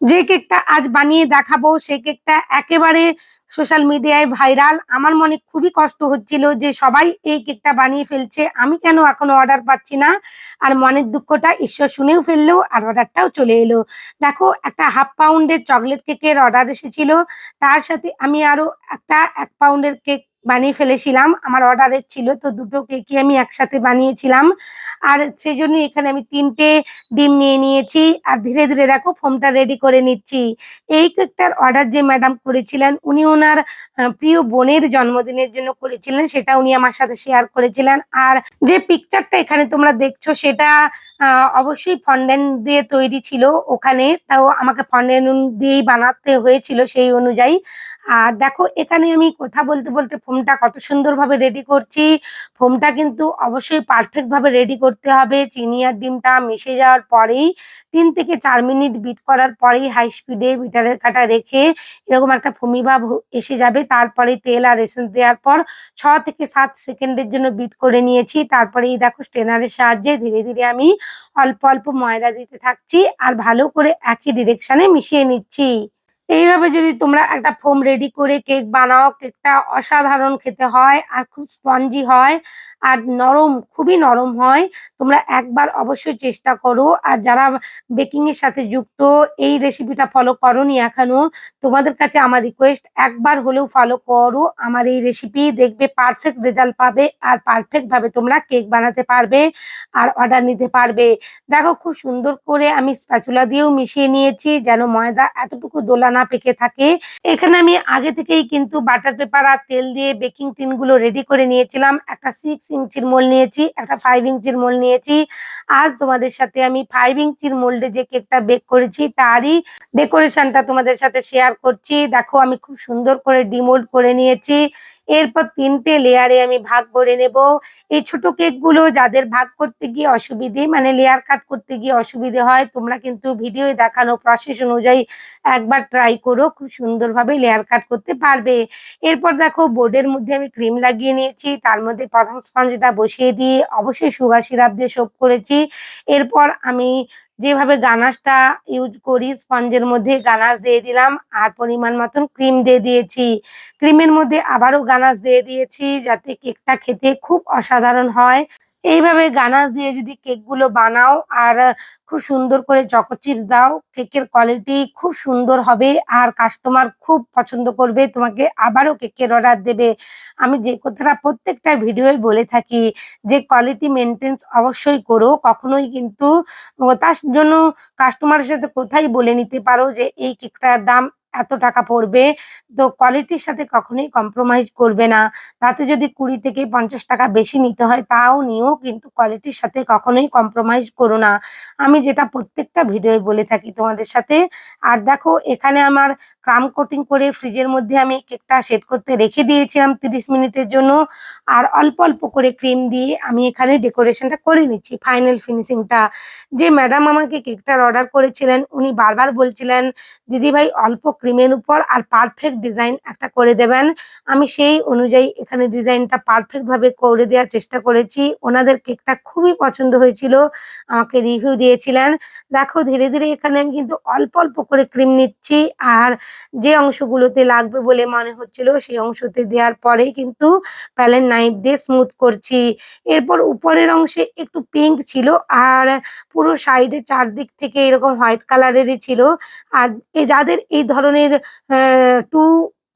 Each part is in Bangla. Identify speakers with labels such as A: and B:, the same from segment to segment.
A: যে কেকটা আজ বানিয়ে দেখাবো সেই কেকটা একেবারে সোশ্যাল মিডিয়ায় ভাইরাল আমার মনে খুবই কষ্ট হচ্ছিল যে সবাই এই কেকটা বানিয়ে ফেলছে। আমি কেন এখনও অর্ডার পাচ্ছি না? আর মনের দুঃখটা ঈশ্বর শুনেও ফেলল আর অর্ডারটাও চলে এলো। দেখো, একটা হাফ পাউন্ডের চকলেট কেকের অর্ডার এসেছিল। তার সাথে আমি আরও একটা এক পাউন্ডের কেক বানিয়ে ফেলেছিলাম। আমার অর্ডারের ছিল, তো দুটো কেকই আমি একসাথে বানিয়েছিলাম। আর সেই জন্য এখানে আমি তিনটে ডিম নিয়ে নিয়েছি। আর ধীরে ধীরে দেখো ফোমটা রেডি করে নিচ্ছি। এই কেকটার অর্ডার যে ম্যাডাম করেছিলেন, উনি ওনার প্রিয় বোনের জন্মদিনের জন্য করেছিলেন, সেটা উনি আমার সাথে শেয়ার করেছিলেন। আর যে পিকচারটা এখানে তোমরা দেখছ, সেটা অবশ্যই ফন্ডেন দিয়ে তৈরি ছিল ওখানে। তাও আমাকে ফন্ডেন দিয়েই বানাতে হয়েছিল সেই অনুযায়ী। আর দেখো, এখানে আমি কথা বলতে বলতে ফোমটা কত সুন্দরভাবে রেডি করছি। ফোমটা কিন্তু অবশ্যই পারফেক্ট ভাবে রেডি করতে হবে। চিনি আর ডিমটা মিশে যাওয়ার পরেই, তিন থেকে চার মিনিট বিট করার পরেই হাই স্পিডে বিটারের কাটা রেখে এরকম একটা ফমি ভাব এসে যাবে। তারপরে তেল আর এসেন্স দেওয়ার পর ছ থেকে সাত সেকেন্ডের জন্য বিট করে নিয়েছি। তারপরে এই দেখো স্টেনারের সাহায্যে ধীরে ধীরে আমি অল্প অল্প ময়দা দিতে থাকছি আর ভালো করে একই ডিরেকশনে মিশিয়ে নিচ্ছি। এইভাবে যদি তোমরা একটা ফোম রেডি করে কেক বানাও কেকটা অসাধারণ খেতে হয় আর খুব স্পঞ্জি হয় আর নরম, খুবই নরম হয়, তোমরা একবার অবশ্যই চেষ্টা করো। আর যারা বেকিং এর সাথে যুক্ত, এই রেসিপিটা ফলো করনি এখনও, তোমাদের কাছে আমার রিকোয়েস্ট একবার হলেও ফলো করো। আমার এই রেসিপি দেখবে পারফেক্ট রেজাল্ট পাবে আর পারফেক্ট ভাবে তোমরা কেক বানাতে পারবে আর অর্ডার নিতে পারবে। দেখো খুব সুন্দর করে আমি স্প্যাচুলা দিয়েও মিশিয়ে নিয়েছি, যেন ময়দা এতটুকু দোলা না পেকে থাকে। এখানে আমি আগে থেকেই কিন্তু বাটার পেপার আর তেল দিয়ে বেকিং টিনগুলো রেডি করে নিয়েছিলাম। একটা সিক্স ইঞ্চির মোল নিয়েছি, একটা ফাইভ ইঞ্চির মোল নিয়েছি। আজ তোমাদের সাথে আমি ফাইভ ইঞ্চির মোল্ডে যে কেকটা বেক করেছি, তারই ডেকোরেশনটা তোমাদের সাথে শেয়ার করছি। দেখো, আমি খুব সুন্দর করে ডিমোল্ড করে নিয়েছি। এরপর তিনটে লেয়ারে আমি ভাগ করে নেব। এই ছোট কেকগুলো যাদের ভাগ করতে গিয়ে অসুবিধে মানে লেয়ার কাট করতে গিয়ে অসুবিধে হয়, তোমরা কিন্তু ভিডিওয়ে দেখানো প্রসেস অনুযায়ী একবার ট্রাই করো, খুব সুন্দরভাবে লেয়ার কাট করতে পারবে। এরপর দেখো বোর্ডের মধ্যে আমি ক্রিম লাগিয়ে নিয়েছি, তার মধ্যে প্রথম স্পঞ্জটা বসিয়ে দিয়ে অবশ্যই সুগার সিরাপ দিয়ে সোপ করেছি। এরপর আমি যেভাবে গানাশটা ইউজ করি, স্পঞ্জের মধ্যে গানাশ দিয়ে দিলাম, আর পরিমাণ মতন ক্রিম দিয়ে দিয়েছি। ক্রিমের মধ্যে আবারও গানাশ দিয়ে দিয়েছি যাতে কেকটা খেতে খুব অসাধারণ হয়। এইভাবে গানাশ দিয়ে যদি কেকগুলো বানাও আর খুব সুন্দর করে চকো চিপস দাও, কেকের কোয়ালিটি খুব সুন্দর হবে আর কাস্টমার খুব পছন্দ করবে, তোমাকে আবারও কেকের অর্ডার দেবে। আমি যে কথাটা প্রত্যেকটা ভিডিওয় বলে থাকি, যে কোয়ালিটি মেনটেন্স অবশ্যই করো, কখনোই কিন্তু তার জন্য কাস্টমারের সাথে কোথায় বলে নিতে পারো যে এই কেকটার দাম এত টাকা পড়বে। তো কোয়ালিটির সাথে কখনোই কম্প্রোমাইজ করবে না। তাতে যদি কুড়ি থেকে পঞ্চাশ টাকা বেশি নিতে হয়, তাও নিও, কিন্তু কোয়ালিটির সাথে কখনোই কম্প্রোমাইজ করো না। আমি যেটা প্রত্যেকটা ভিডিওয় বলে থাকি তোমাদের সাথে। আর দেখো, এখানে আমার ক্রাম কোটিং করে ফ্রিজের মধ্যে আমি কেকটা সেট করতে রেখে দিয়েছিলাম তিরিশ মিনিটের জন্য। আর অল্প অল্প করে ক্রিম দিয়ে আমি এখানে ডেকোরেশনটা করে নিচ্ছি ফাইনাল ফিনিশিংটা যে ম্যাডাম আমাকে কেকটার অর্ডার করেছিলেন, উনি বারবার বলছিলেন দিদি ভাই অল্প ক্রিমের উপর আর পারফেক্ট ডিজাইন একটা করে দেবেন। আমি সেই অনুযায়ী এখানে ডিজাইনটা পারফেক্ট ভাবে করে দেওয়ার চেষ্টা করেছি। ওনাদের কেকটা খুবই পছন্দ হয়েছিল, আমাকে রিভিউ দিয়েছিলেন। দেখো, ধীরে ধীরে এখানে আমি কিন্তু অল্প অল্প করে ক্রিম নিচ্ছি আর যে অংশগুলোতে লাগবে বলে মনে হচ্ছিল সেই অংশতে দেওয়ার পরে কিন্তু প্যালেন নাইফ দিয়ে স্মুথ করছি। এরপর উপরের অংশে একটু পিঙ্ক ছিল আর পুরো সাইডে চারদিক থেকে এরকম হোয়াইট কালারেরই ছিল। আর যাদের এই ধরনের টু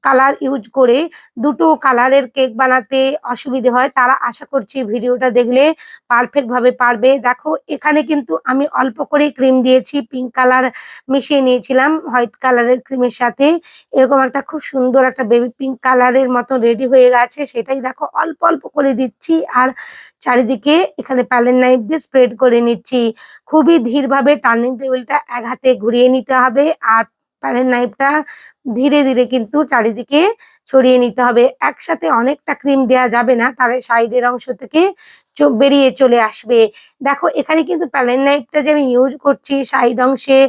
A: কালার ইউজ করে দুটো কালারের কেক বানাতে অসুবিধে হয়। তারা আশা করছি ভিডিওটা দেখলে পারফেক্ট ভাবে পারবে। দেখো, এখানে কিন্তু আমি অল্প করে ক্রিম দিয়েছি। পিঙ্ক কালার মিশিয়ে নিয়েছিলাম হোয়াইট কালারের ক্রিমের সাথে। এরকম একটা খুব সুন্দর একটা বেবি পিঙ্ক কালারের মতো রেডি হয়ে গেছে। সেটাই দেখো, অল্প অল্প করে দিচ্ছি আর চারিদিকে এখানে প্যালেন নাইফ দিয়ে স্প্রেড করে নিচ্ছি। খুবই ধীরভাবে টার্নিং টেবিলটা এক হাতে ঘুরিয়ে নিতে হবে আর প্যালেন নাইফটা ধীরে ধীরে কিন্তু চারিদিকে ছড়িয়ে নিতে হবে। একসাথে অনেকটা ক্রিম দেয়া যাবে না, তাহলে সাইডের অংশ থেকে বেরিয়ে চলে আসবে। দেখো, এখানে কিন্তু প্যালেন নাইফটা যে আমি ইউজ করছি, সাইড অংশে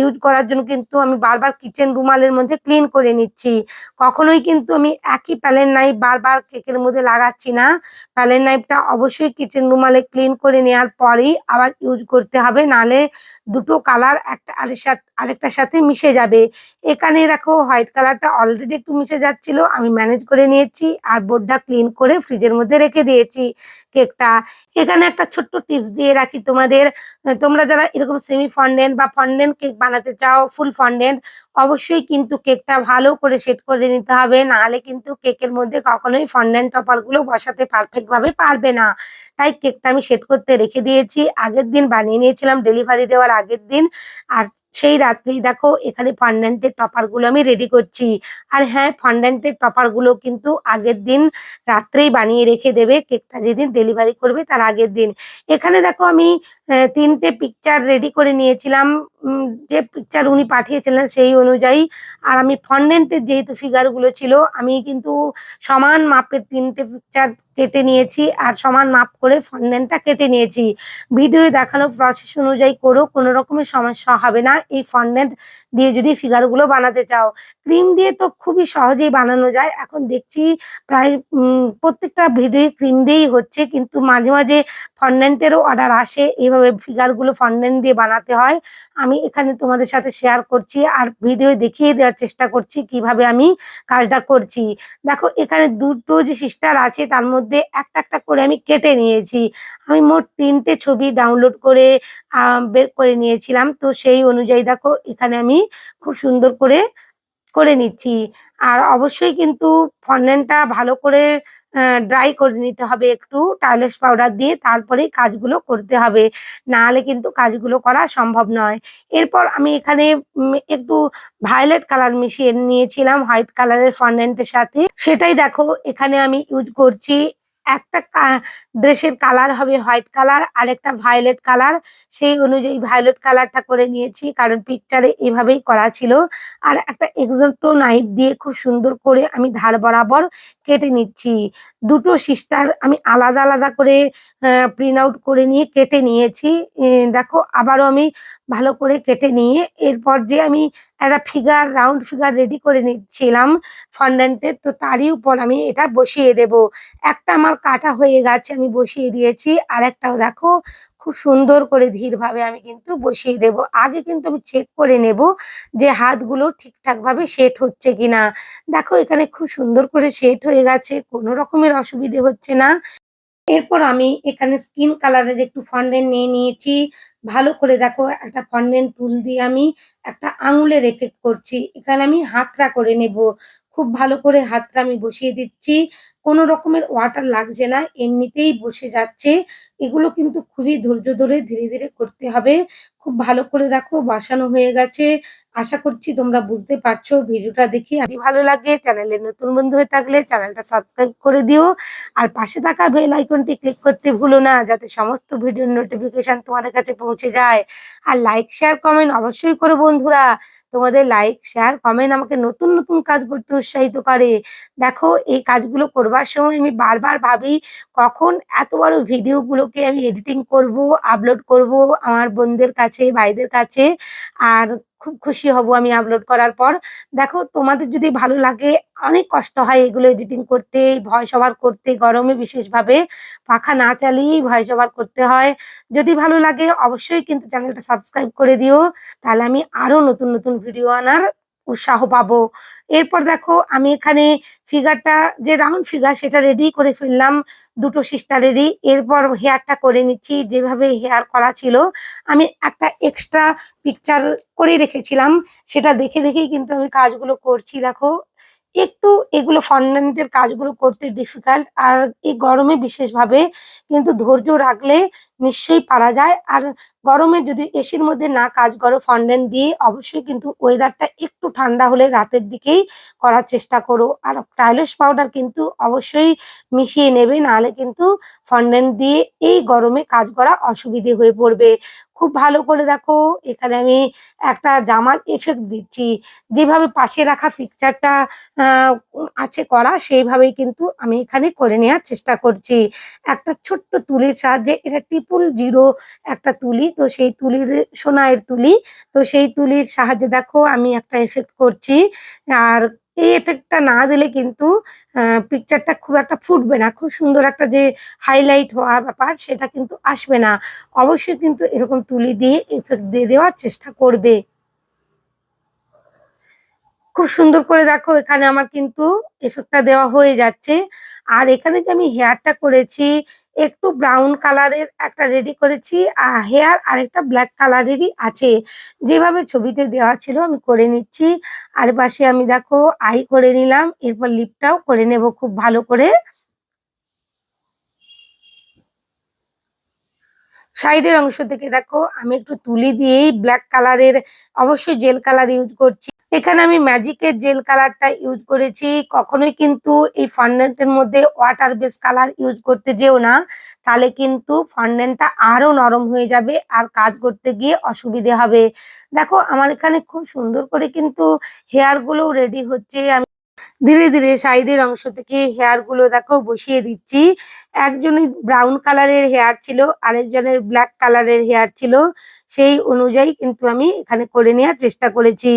A: ইউজ করার জন্য কিন্তু আমি বারবার কিচেন রুমালের মধ্যে ক্লিন করে নিচ্ছি। কখনোই কিন্তু আমি একই প্যালেন নাইফ বারবার কেকের মধ্যে লাগাচ্ছি না। প্যালেন নাইফটা অবশ্যই কিচেন রুমালে ক্লিন করে নেওয়ার পরেই আবার ইউজ করতে হবে, নালে দুটো কালার একটা আরের সাথে, আরেকটার সাথে মিশে যাবে। এখানে দেখো, হোয়াইট কালারটা অলরেডি একটু মিশে যাচ্ছিল, আমি ম্যানেজ করে নিয়েছি, আর বোর্ডটা ক্লিন করে ফ্রিজের মধ্যে রেখে দিয়েছি। কেকটা। এখানে একটা ছোট্ট টিপস দিয়ে রাখি তোমাদের। তোমরা যারা এরকম সেমি ফন্ডেন্ট বা ফন্ডেন্ট কেক বানাতে চাও ফুল ফন্ডেন্ট অবশ্যই কিন্তু কেকটা ভালো করে সেট করে নিতে হবে। নাহলে কিন্তু কেকের মধ্যে কখনোই ফন্ডেন্ট টপারগুলো বসাতে পারফেক্ট ভাবে পারবে না। তাই কেকটা আমি সেট করতে রেখে দিয়েছি। আগের দিন বানিয়ে নিয়েছিলাম ডেলিভারি দেওয়ার আগের দিন। আর সেই রাত্রেই দেখো এখানে ফান্ডেন্টের টপারগুলো আমি রেডি করছি। আর হ্যাঁ ফান্ডেন্টের টপারগুলো কিন্তু আগের দিন রাত্রেই বানিয়ে রেখে দেবে। কেকটা যেদিন ডেলিভারি করবে তার আগের দিন। এখানে দেখো আমি তিনটে পিকচার রেডি করে নিয়েছিলাম। যে পিকচার উনি পাঠিয়েছিলেন সেই অনুযায়ী। আর আমি ফন্ডেন্টের যেহেতু ফিগারগুলো ছিল, আমি কিন্তু সমান মাপের তিনটে পিকচার কেটে নিয়েছি আর সমান মাপ করে ফন্ডেন্টটা কেটে নিয়েছি। ভিডিও দেখানো প্রসেস অনুযায়ী করো, কোনো রকমের সমস্যা হবে না। এই ফন্ডেন্ট দিয়ে যদি ফিগারগুলো বানাতে চাও। ক্রিম দিয়ে তো খুবই সহজেই বানানো যায়। এখন দেখছি প্রায় প্রত্যেকটা ভিডিও ক্রিম দিয়েই হচ্ছে। কিন্তু মাঝে মাঝে ফন্ডেন্টেরও অর্ডার আসে। এইভাবে ফিগারগুলো ফন্ডেন্ট দিয়ে বানাতে হয়। আমি এখানে তোমাদের সাথে শেয়ার করছি আর ভিডিও দেখিয়ে দেওয়ার চেষ্টা করছি কীভাবে আমি কাজটা করছি। দেখো, এখানে দুটো যে সিস্টার আছে, তার মধ্যে একটা একটা করে আমি কেটে নিয়েছি। আমি মোট তিনটে ছবি ডাউনলোড করে বের করে নিয়েছিলাম। তো সেই অনুযায়ী দেখো, এখানে আমি খুব সুন্দর করে করে নিচ্ছি। আর অবশ্যই কিন্তু ফন্ডেন্টটা ভালো করে ড্রাই করে নিতে হবে একটু টাইলেস পাউডার দিয়ে তারপরেই কাজগুলো করতে হবে। না হলে কিন্তু কাজগুলো করা সম্ভব নয়। এরপর আমি এখানে একটু ভায়োলেট কালার মিশিয়ে নিয়েছিলাম হোয়াইট কালারের ফন্ডেন্টের সাথে। সেটাই দেখো, এখানে আমি ইউজ করছি। একটা ড্রেসের কালার হবে হোয়াইট কালার আর একটা ভায়োলেট কালার সেই অনুযায়ী ভায়োলেট কালারটা করে নিয়েছি, কারণ পিকচারে এভাবেই করা ছিল। আর একটা এক্সোটো নাইফ দিয়ে খুব সুন্দর করে আমি ধার বরাবর কেটে নিচ্ছি। দুটো সিস্টার আমি আলাদা আলাদা করে প্রিন্ট আউট করে নিয়ে কেটে নিয়েছি। দেখো, আবারও আমি ভালো করে কেটে নিয়ে, এরপর যে আমি একটা ফিগার রাউন্ড ফিগার রেডি করে নিচ্ছিলাম ফন্ডেন্টের তো। তারই উপর আমি এটা বসিয়ে দেব। একটা আমার কাটা হয়ে গেছে, আমি বসিয়ে দিয়েছি। আর একটাও দেখো, খুব সুন্দর করে ধীরভাবে আমি কিন্তু বসিয়ে দেব। আগে কিন্তু আমি চেক করে নেব যে হাতগুলো ঠিকঠাক ভাবে সেট হচ্ছে কিনা। দেখো, এখানে খুব সুন্দর করে সেট হয়ে গেছে, কোনো রকমের অসুবিধে হচ্ছে না। এরপর আমি এখানে স্কিন কালারের একটু ফন্ডেন্ট নিয়ে নিয়েছি। ভালো করে দেখো, একটা ফন্ডেন্ট টুল দিয়ে আমি একটা আঙুলের এফেক্ট করছি। এখানে আমি হাতরা করে নেব। খুব ভালো করে হাতটা আমি বসিয়ে দিচ্ছি। কোনো রকমের ওয়াটার লাগছে না, এমনিতেই বসে যাচ্ছে। এগুলো কিন্তু খুবই ধৈর্য ধরে ধীরে ধীরে করতে হবে। খুব ভালো করে দেখো বাসানো হয়ে গেছে। আশা করছি তোমরা বুঝতে পারছ ভিডিওটা দেখে। যদি ভালো লাগে চ্যানেলে নতুন বন্ধু হয়ে থাকলে চ্যানেলটা সাবস্ক্রাইব করে দিও। আর পাশে থাকা বেল আইকনটি ক্লিক করতে ভুলো না, যাতে সমস্ত ভিডিওর নোটিফিকেশন তোমাদের কাছে পৌঁছে যায়। আর লাইক শেয়ার কমেন্ট অবশ্যই করো বন্ধুরা। তোমাদের লাইক শেয়ার কমেন্ট আমাকে নতুন নতুন কাজ করতে উৎসাহিত করে। দেখো এই কাজগুলো করবার সময় আমি বারবার ভাবি, কখন এত বড় ভিডিওগুলোকে আমি এডিটিং করব আপলোড করব আমার বোনদের কাছে, ভাইদের কাছে। আর খুব খুশি হব আমি আপলোড করার পর। দেখো, তোমাদের যদি ভালো লাগে, অনেক কষ্ট হয় এগুলো এডিটিং করতে ভয়েস ওভার করতে, গরমে বিশেষভাবে পাখা না চালিয়েই ভয়েস ওভার করতে হয়। যদি ভালো লাগে, অবশ্যই কিন্তু চ্যানেলটা সাবস্ক্রাইব করে দিও। তাহলে আমি আরও নতুন নতুন ভিডিও আনার উৎসাহ পাবো। এরপর দেখো, আমি এখানে ফিগারটা যে রাউন্ড ফিগার সেটা রেডি করে ফেললাম, দুটো সিস্টারেরই এরপর হেয়ারটা করে নিচ্ছি, যেভাবে হেয়ার করা ছিল। আমি একটা এক্সট্রা পিকচার করে রেখেছিলাম। সেটা দেখে দেখেই কিন্তু আমি কাজগুলো করছি, দেখো। একটু এগুলো ফন্ডেন্টের কাজগুলো করতে ডিফিকাল্ট আর এই গরমে বিশেষভাবে কিন্তু ধৈর্য রাখলে নিশ্চয়ই পারা যায়। আর গরমে যদি এসির মধ্যে না কাজ করো ফন্ডেন্ট দিয়ে, অবশ্যই কিন্তু ওয়েদারটা একটু ঠান্ডা হলে রাতের দিকেই করার চেষ্টা করো। আর টাইলস পাউডার কিন্তু অবশ্যই মিশিয়ে নেবে, নাহলে কিন্তু ফন্ডেন্ট দিয়ে এই গরমে কাজ করা অসুবিধে হয়ে পড়বে। খুব ভালো করে দেখো, এখানে আমি একটা জামার এফেক্ট দিচ্ছি। যেভাবে পাশে রাখা পিকচারটা আছে করা, সেইভাবেই কিন্তু আমি এখানে করে নেওয়ার চেষ্টা করছি। একটা ছোট্ট তুলির সাহায্যে, এটা ট্রিপল জিরো একটা তুলি, তো সেই তুলির সোনাইয়ের তুলি, তো সেই তুলির সাহায্যে দেখো আমি একটা এফেক্ট করছি। আর এই এফেক্টটা না দিলে কিন্তু পিকচারটা খুব একটা ফুটবে না। খুব সুন্দর একটা যে হাইলাইট হওয়ার ব্যাপার, সেটা কিন্তু আসবে না। অবশ্যই কিন্তু এরকম তুলি দিয়ে এফেক্ট দিয়ে দেওয়ার চেষ্টা করবে। খুব সুন্দর করে দেখো, এখানে আমার কিন্তু এফেক্টটা দেওয়া হয়ে যাচ্ছে। আর এখানে যে আমি হেয়ারটা করেছি, একটু ব্রাউন কালারের একটা রেডি করেছি, আর হেয়ার আরেকটা ব্ল্যাক কালারেরই আছে। যেভাবে ছবিতে দেওয়া ছিল আমি করে নিচ্ছি। আর পাশে আমি দেখো আই করে নিলাম, এরপর লিপটাও করে নেব খুব ভালো করে। সাইডের অংশ থেকে দেখো, আমি একটু তুলি দিয়েই ব্ল্যাক কালারের অবশ্যই জেল কালার ইউজ করছি। এখানে আমি ম্যাজিকের জেল কালারটা ইউজ করেছি। কখনোই কিন্তু এই ফন্ডেন্টের মধ্যে ওয়াটার বেস কালার ইউজ করতে যেও না। তাহলে কিন্তু ফন্ডেন্টটা আরও নরম হয়ে যাবে আর কাজ করতে গিয়ে অসুবিধে হবে। দেখো, আমার এখানে খুব সুন্দর করে কিন্তু হেয়ারগুলো রেডি হচ্ছে। আমি ধীরে ধীরে সাইডের অংশ থেকে হেয়ারগুলো দেখো বসিয়ে দিচ্ছি। একজনের ব্রাউন কালারের হেয়ার ছিল, আরেকজনের ব্ল্যাক কালারের হেয়ার ছিল। সেই অনুযায়ী কিন্তু আমি এখানে করে নেওয়ার চেষ্টা করেছি।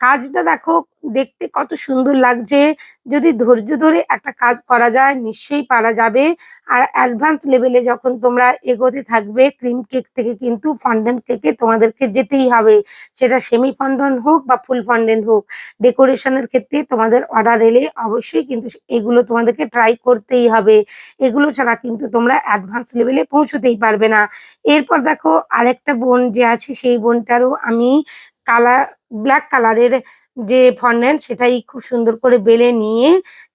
A: কাজটা দেখো, দেখতে কত সুন্দর লাগছে। যদি ধৈর্য ধরে একটা কাজ করা যায়, নিশ্চয়ই পারা যাবে। আর অ্যাডভান্স লেভেলে যখন তোমরা এগোতে থাকবে ক্রিম কেক থেকে কিন্তু ফন্ডেন্ট কেকে তোমাদেরকে যেতেই হবে। সেটা সেমি ফন্ডেন্ট হোক বা ফুল ফন্ডেন্ট হোক ডেকোরেশনের ক্ষেত্রে তোমাদের অর্ডার এলে অবশ্যই কিন্তু এগুলো তোমাদেরকে ট্রাই করতেই হবে। এগুলো ছাড়া কিন্তু তোমরা অ্যাডভান্স লেভেলে পৌঁছতেই পারবে না। এরপর দেখো, আরেকটা বোন যে আছে সেই বোনটারও আমি কালার ব্ল্যাক কালারের যে ফন্ডেন্ট সেটাই খুব সুন্দর করে বেলে নিয়ে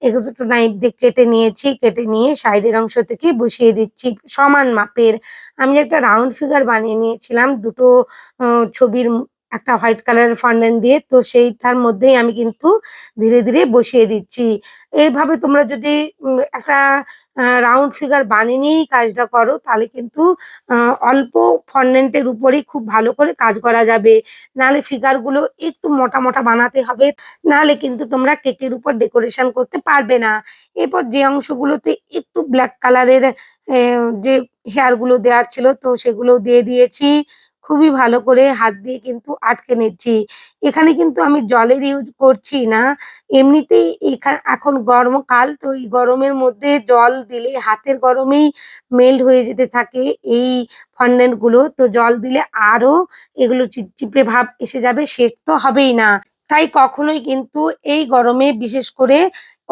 A: একটু নাইফ দিয়ে কেটে নিয়েছি, কেটে নিয়ে সাইডের অংশ থেকে বসিয়ে দিচ্ছি সমান মাপের। আমি একটা রাউন্ড ফিগার বানিয়ে নিয়েছিলাম, দুটো ছবির একটা হোয়াইট কালারের ফন্ডেন্ট দিয়ে, তো সেইটার মধ্যেই আমি কিন্তু ধীরে ধীরে বসিয়ে দিচ্ছি। এইভাবে তোমরা যদি একটা রাউন্ড ফিগার বানিয়ে নিয়েই কাজটা করো, তাহলে কিন্তু অল্প ফন্ডেন্টের উপরেই খুব ভালো করে কাজ করা যাবে। নাহলে ফিগারগুলো একটু মোটা মোটা বানাতে হবে, নাহলে কিন্তু তোমরা কেকের উপর ডেকোরেশন করতে পারবে না। এরপর যে অংশগুলোতে একটু ব্ল্যাক কালারের যে হেয়ারগুলো দেওয়ার ছিল, তো সেগুলো দিয়ে দিয়েছি। খুবই ভালো করে হাত দিয়ে কিন্তু আটকে নিচ্ছি। এখানে কিন্তু আমি জলের ইউজ করছি না। এমনিতেই এখানে এখন গরমকাল তো এই গরমের মধ্যে জল দিলে হাতের গরমেই মেল্ট হয়ে যেতে থাকে এই ফন্ডেন্টগুলো। তো জল দিলে আরও এগুলো চিপচিপে ভাব এসে যাবে, সেট তো হবেই না। তাই কখনোই কিন্তু এই গরমে বিশেষ করে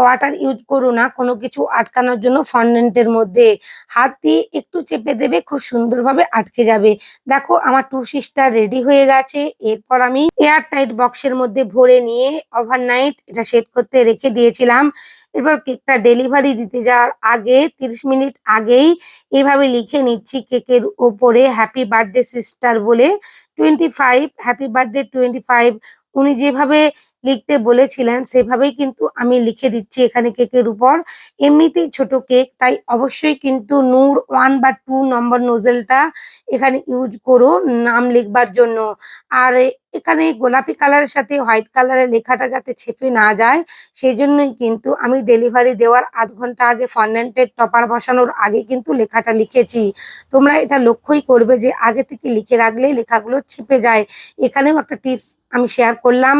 A: ওয়াটার ইউজ করো না, কোনো কিছু আটকানোর জন্য ফন্ডেন্টের মধ্যে হাত দিয়ে একটু চেপে দেবে, খুব সুন্দরভাবে আটকে যাবে। দেখো আমার টু সিস্টার রেডি হয়ে গেছে, এরপর আমি এয়ার টাইট বক্সের মধ্যে ভরে নিয়ে ওভারনাইট এটা সেট করতে রেখে দিয়েছিলাম। এরপর কেকটা ডেলিভারি দিতে যাওয়ার আগে, তিরিশ মিনিট আগেই এভাবে লিখে নিচ্ছি কেকের ওপরে হ্যাপি বার্থডে সিস্টার বলে। Twenty five happy birthday twenty five উনি যেভাবে লিখতে বলেছিলেন, সেভাবেই কিন্তু আমি লিখে দিচ্ছি এখানে কেকের উপর। এমনিতেই ছোট কেক, তাই অবশ্যই কিন্তু নূর ওয়ান বা টু নম্বর নোজেলটা এখানে ইউজ করো নাম লিখবার জন্য। আর এখানে গোলাপি কালারের সাথে হোয়াইট কালারের লেখাটা যাতে ছেপে না যায় সেই জন্যই কিন্তু আমি ডেলিভারি দেওয়ার আধ ঘণ্টা আগে ফন্ডেন্টের টপার বসানোর আগে কিন্তু লেখাটা লিখেছি। তোমরা এটা লক্ষ্যই করবে যে আগে থেকে লিখে রাখলে লেখাগুলো ছেপে যায়। এখানেও একটা টিপস আমি শেয়ার করলাম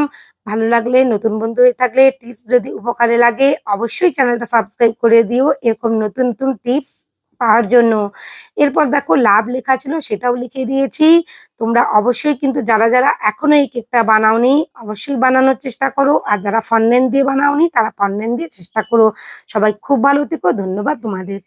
A: ভালো লাগলে, নতুন বন্ধু হয়ে থাকলে টিপস যদি উপকারে লাগে, অবশ্যই চ্যানেলটা সাবস্ক্রাইব করে দিও। এরকম নতুন নতুন টিপস পাওয়ার জন্য। এরপর দেখো, লাভ লেখা ছিল, সেটাও লিখে দিয়েছি। তোমরা অবশ্যই কিন্তু যারা যারা এখনও এই কেকটা বানাওনি, অবশ্যই বানানোর চেষ্টা করো। আর যারা ফন্ডেন দিয়ে বানাওনি, তারা ফন্ডেন দিয়ে চেষ্টা করো। সবাই খুব ভালো থেকো। ধন্যবাদ তোমাদের।